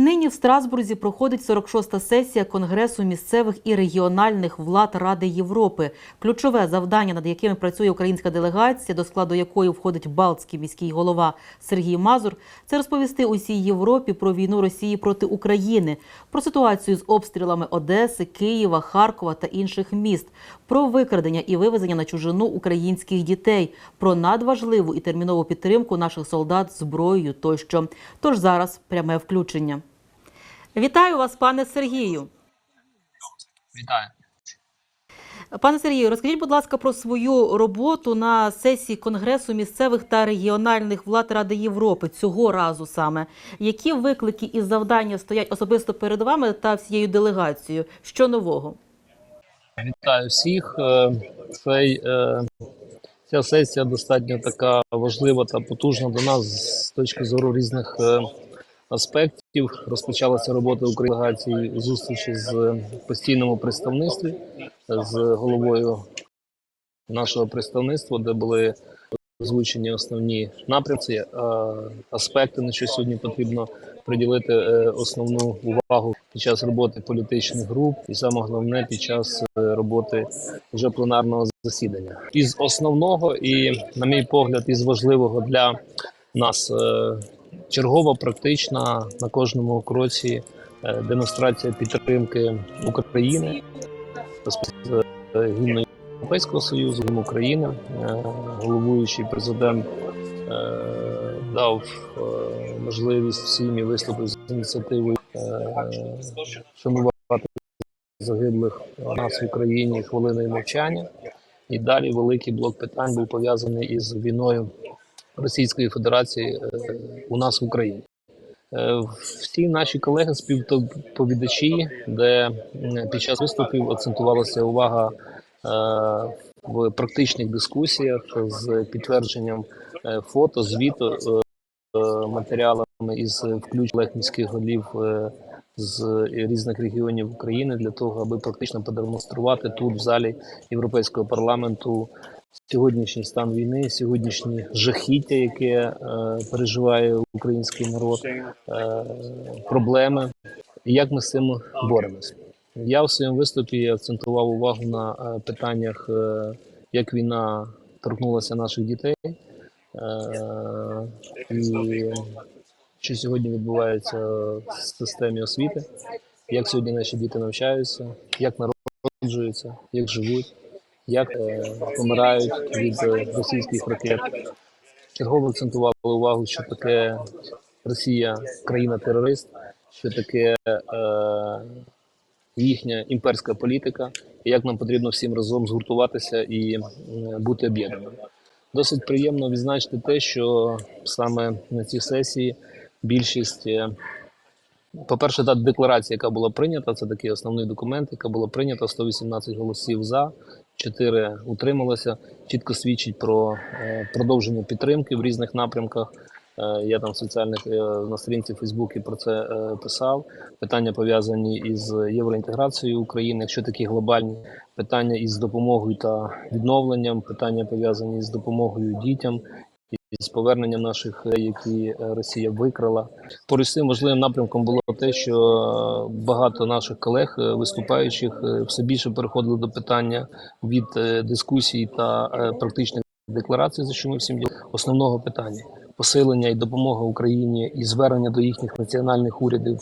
Нині в Страсбурзі проходить 46-та сесія Конгресу місцевих і регіональних влад Ради Європи. Ключове завдання, над якими працює українська делегація, до складу якої входить Балтський міський голова Сергій Мазур, це розповісти усій Європі про війну Росії проти України, про ситуацію з обстрілами Одеси, Києва, Харкова та інших міст, про викрадення і вивезення на чужину українських дітей, про надважливу і термінову підтримку наших солдат зброєю тощо. Тож зараз пряме включення. Вітаю вас, пане Сергію. Вітаю. Пане Сергію, розкажіть, будь ласка, про свою роботу на сесії Конгресу місцевих та регіональних влад Ради Європи цього разу саме. Які виклики і завдання стоять особисто перед вами та всією делегацією? Що нового? Вітаю всіх. Е, Цей, е, ця сесія достатньо така важлива та потужна до нас з точки зору різних е, аспектів. Розпочалася робота України у зустрічі з постійному представництві з головою нашого представництва, де були озвучені основні напрямки, е, аспекти, на що сьогодні потрібно приділити е, основну увагу під час роботи політичних груп, і саме головне під час е, роботи вже пленарного засідання. Із основного і, на мій погляд, із важливого для нас чергова, практична на кожному кроці е, демонстрація підтримки України гімну Європейського Союзу, гімн України, Е, головуючий президент е, дав можливість всім і виступив з ініціативою шанувати загиблих нас в Україні хвилиною мовчання. І далі великий блок питань був пов'язаний із війною Російської Федерації е, у нас в Україні. Е, Всі наші колеги співповідачі, де під час виступів акцентувалася увага е, в практичних дискусіях з підтвердженням фото, звіту, матеріалами із включення міських голів з різних регіонів України для того, аби практично продемонструвати тут, в залі Європейського парламенту, сьогоднішній стан війни, сьогоднішні жахіття, яке е, переживає український народ, е, проблеми, і як ми з цим боремось. Я в своєму виступі акцентував увагу на е, питаннях, е, як війна торкнулася наших дітей, е, і що сьогодні відбувається в системі освіти, як сьогодні наші діти навчаються, як народжуються, як живуть, як е, помирають від е, російських ракет. Чергово акцентували увагу, що таке Росія країна-терорист, що таке е, їхня імперська політика, і як нам потрібно всім разом згуртуватися і м, бути об'єднаними. Досить приємно відзначити те, що саме на цій сесії більшість, е, по-перше, та декларація, яка була прийнята, це такий основний документ, яка була прийнята 118 голосів за, 4 утрималося, чітко свідчить про е, продовження підтримки в різних напрямках. Е, Я там в соціальних е, на сторінці Фейсбуці про це писав. Питання пов'язані із євроінтеграцією України, якщо такі глобальні питання із допомогою та відновленням, питання пов'язані з допомогою дітям і з поверненням наших, е, які е, Росія викрала. Поруч з цим важливим напрямком було те, що е, багато наших колег, виступаючих, все більше переходили до питання від дискусій та практичних декларацій, за що ми всім дякуємо, основного питання посилення і допомога Україні і звернення до їхніх національних урядів,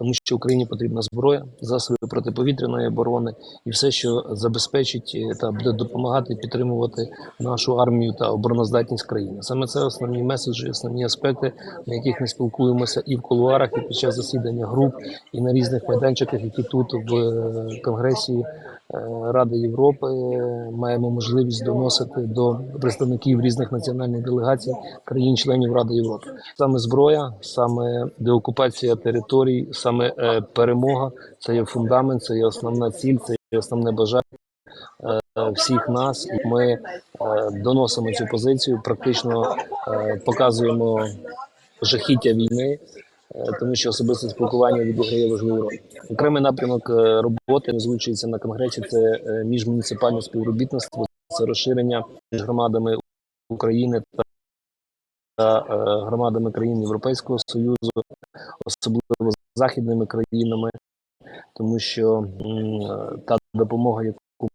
тому що Україні потрібна зброя, засоби протиповітряної оборони і все, що забезпечить е, та буде допомагати підтримувати нашу армію та обороноздатність країни. Саме це основні меседжі, основні аспекти, на яких ми спілкуємося і в кулуарах, і під час засідання груп, і на різних майданчиках, які тут в е, Конгресі Ради Європи е, маємо можливість доносити до представників різних національних делегацій країн-членів Ради Європи. Саме зброя, саме деокупація територій, саме е, перемога це є фундамент, це є основна ціль, це є основне бажання е, всіх нас. І ми е, доносимо цю позицію, практично е, показуємо жахіття війни. Е, Тому що особисте спілкування відіграє важливу роль. Окремий напрямок е, роботи озвучується на конгресі. Це е, міжмуніципальне співробітництво, це розширення між громадами України та та громадами країн Європейського Союзу, особливо західними країнами, тому що та допомога, яку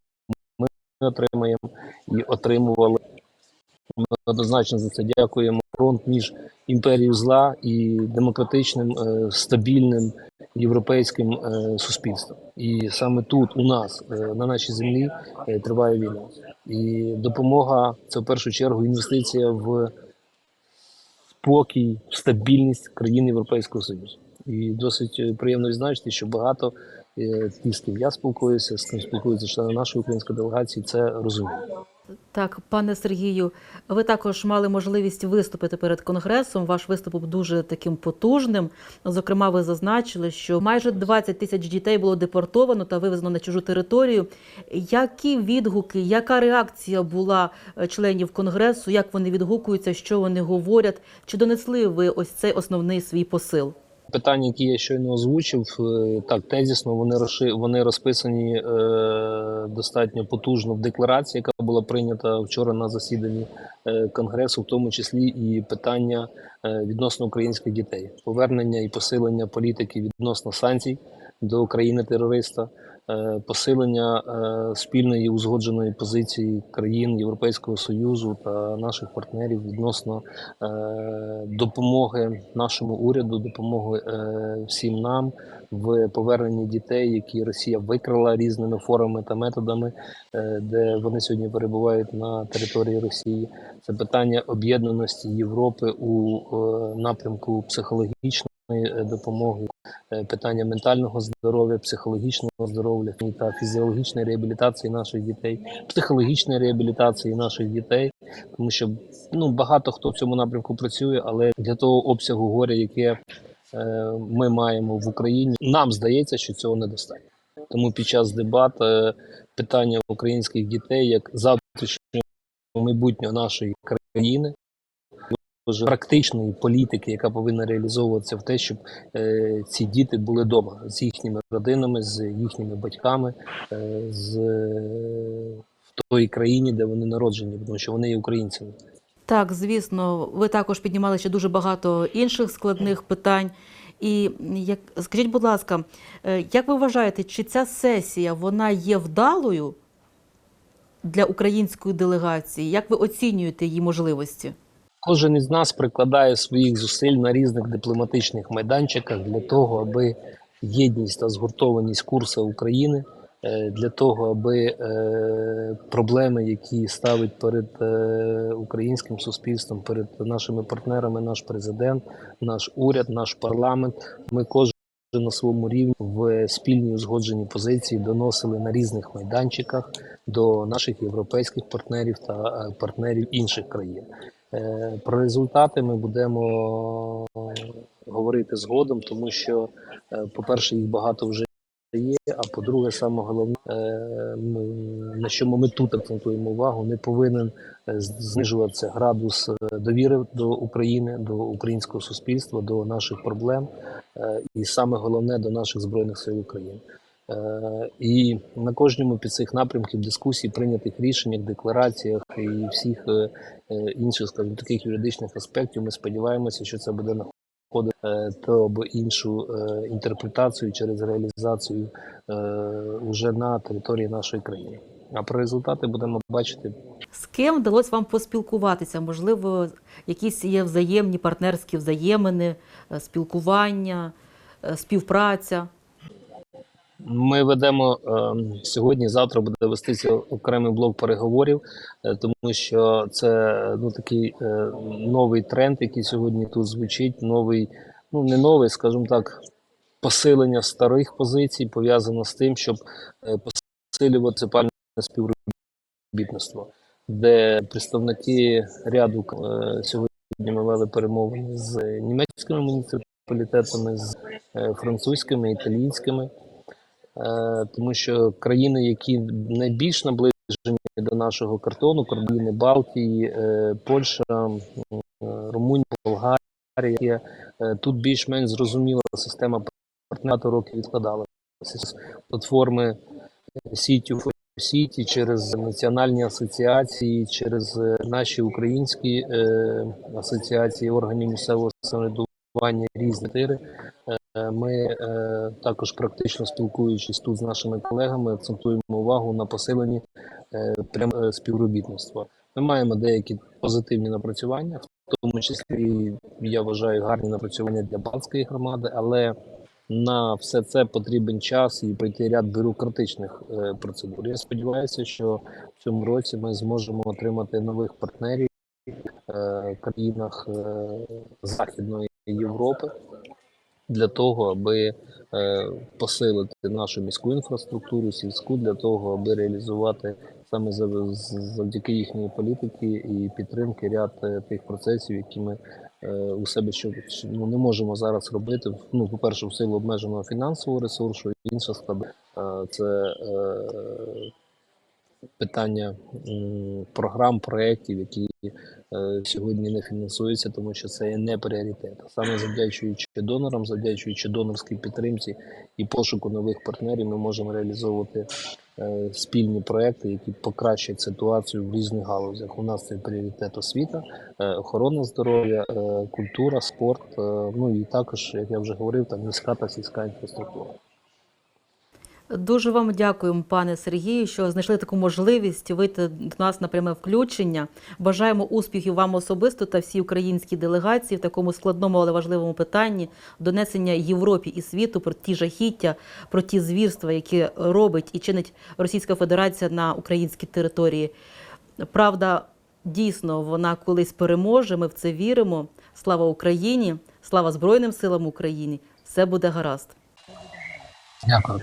ми отримаємо і отримували, ми однозначно за це дякуємо. Фронт між імперією зла і демократичним, е, стабільним європейським е, суспільством. І саме тут, у нас, е, на нашій землі, триває війна. І допомога це в першу чергу інвестиція в спокій, в стабільність країн Європейського Союзу. І досить приємно відзначити, що багато ті, з ким я спілкуюся, з ким спілкуються члени нашої української делегації, це розуміють. Так, пане Сергію, ви також мали можливість виступити перед конгресом. Ваш виступ був дуже таким потужним. Зокрема, ви зазначили, що майже 20 тисяч дітей було депортовано та вивезено на чужу територію. Які відгуки, яка реакція була е, членів конгресу? Як вони відгукуються, що вони говорять? Чи донесли ви ось цей основний свій посил? Питання, які я щойно озвучив, е, так тезісно вони вони розписані е, достатньо потужно в декларації, яка була прийнята вчора на засіданні е, конгресу, в тому числі і питання е, відносно українських дітей, повернення і посилення політики відносно санкцій до країни терориста, посилення е, спільної узгодженої позиції країн Європейського союзу та наших партнерів відносно е, допомоги нашому уряду, допомоги е, всім нам в поверненні дітей, які Росія викрала різними формами та методами, е, де вони сьогодні перебувають на території Росії. Це питання об'єднаності Європи у е, напрямку психологічної е, допомоги, е, питання ментального здоров'я, психологічного здоров'я та фізіологічної реабілітації наших дітей, психологічної реабілітації наших дітей, тому що ну багато хто в цьому напрямку працює, але для того обсягу горя, яке е, ми маємо в Україні, нам здається, що цього недостатньо. Тому під час дебат е, питання українських дітей як завтрашнього майбутнього нашої країни. Дуже Практичної політики, яка повинна реалізовуватися в те, щоб е, ці діти були вдома з їхніми родинами, з їхніми батьками, е, з е, в той країні, де вони народжені, тому що вони є українцями. Так, звісно, ви також піднімали ще дуже багато інших складних питань. І як скажіть, будь ласка, е, як ви вважаєте, чи ця сесія вона є вдалою для української делегації? Як ви оцінюєте її можливості? Кожен із нас прикладає своїх зусиль на різних дипломатичних майданчиках для того, аби єдність та згуртованість курсу України, е, для того, аби е, проблеми, які ставить перед е, українським суспільством, перед нашими партнерами, наш президент, наш уряд, наш парламент, ми кожен на своєму рівні в спільній узгодженій позиції доносили на різних майданчиках до наших європейських партнерів та партнерів інших країн. Е, Про результати ми будемо говорити згодом, тому що, е, по-перше, їх багато вже є. А по-друге, саме головне, е, на чому ми тут акцентуємо увагу, не повинен е, знижуватися градус е, довіри до України, до українського суспільства, до наших проблем, е, і саме головне до наших збройних сил України. Е, І на кожному під цих напрямків дискусій, прийнятих рішеннях, деклараціях і всіх е, е, інших, скажімо, таких юридичних аспектів, ми сподіваємося, що це буде знаходити е, ту або іншу інтерпретацію через реалізацію е, уже на території нашої країни. А про результати будемо бачити З ким вдалося вам поспілкуватися? Можливо, якісь є взаємні партнерські взаємини, спілкування, співпраця? Ми ведемо е, сьогодні. Завтра буде вестися окремий блок переговорів, е, тому що це ну такий е, новий тренд, який сьогодні тут звучить. Новий, ну не новий, скажімо так, посилення старих позицій пов'язано з тим, щоб е, посилювати пальне співробітництво, де представники ряду сьогодні ми вели перемовини з німецькими муніципалітетами, з французькими, італійськими. Е, тому що країни, які найбільш наближені до нашого картону, країни Балтії, е, Польща, е, Румунія, Болгарія, тут більш-менш зрозуміла система багато років відкладалася. Платформи Сіті Сіті через національні асоціації, через наші українські асоціації органів місцевого самоврядування. Різні тири. Е, Ми е, також практично спілкуючись тут з нашими колегами, акцентуємо увагу на посиленні е, прям співробітництва. Ми маємо деякі позитивні напрацювання, в тому числі я вважаю гарні напрацювання для Балтської громади, але на все це потрібен час і пройти ряд бюрократичних процедур. Я сподіваюся, що в цьому році ми зможемо отримати нових партнерів в країнах Західної Європи для того, аби е, посилити нашу міську інфраструктуру, сільську, для того, аби реалізувати саме зав- завдяки їхньої політики і підтримки ряд е, тих процесів, які ми е, у себе що ну, не можемо зараз робити. Ну, по-перше, в силу обмеженого фінансового ресурсу, інша складова це питання програм, проєктів, які е, сьогодні не фінансуються, тому що це є не пріоритет. Саме завдячуючи донорам, завдячуючи донорській підтримці і пошуку нових партнерів, ми можемо реалізовувати е, спільні проекти, які покращать ситуацію в різних галузях. У нас це пріоритет освіта, е, охорона здоров'я, культура, спорт. Ну і також, як я вже говорив, там міська та сільська інфраструктура. Дуже вам дякуємо, пане Сергію, що знайшли таку можливість вийти до нас на пряме включення. Бажаємо успіхів вам особисто та всій українській делегації в такому складному, але важливому питанні донесення Європі і світу про ті жахіття, про ті звірства, які робить і чинить Російська Федерація на українській території. Правда, дійсно, вона колись переможе. Ми в це віримо. Слава Україні! Слава Збройним силам України! Все буде гаразд. Дякую.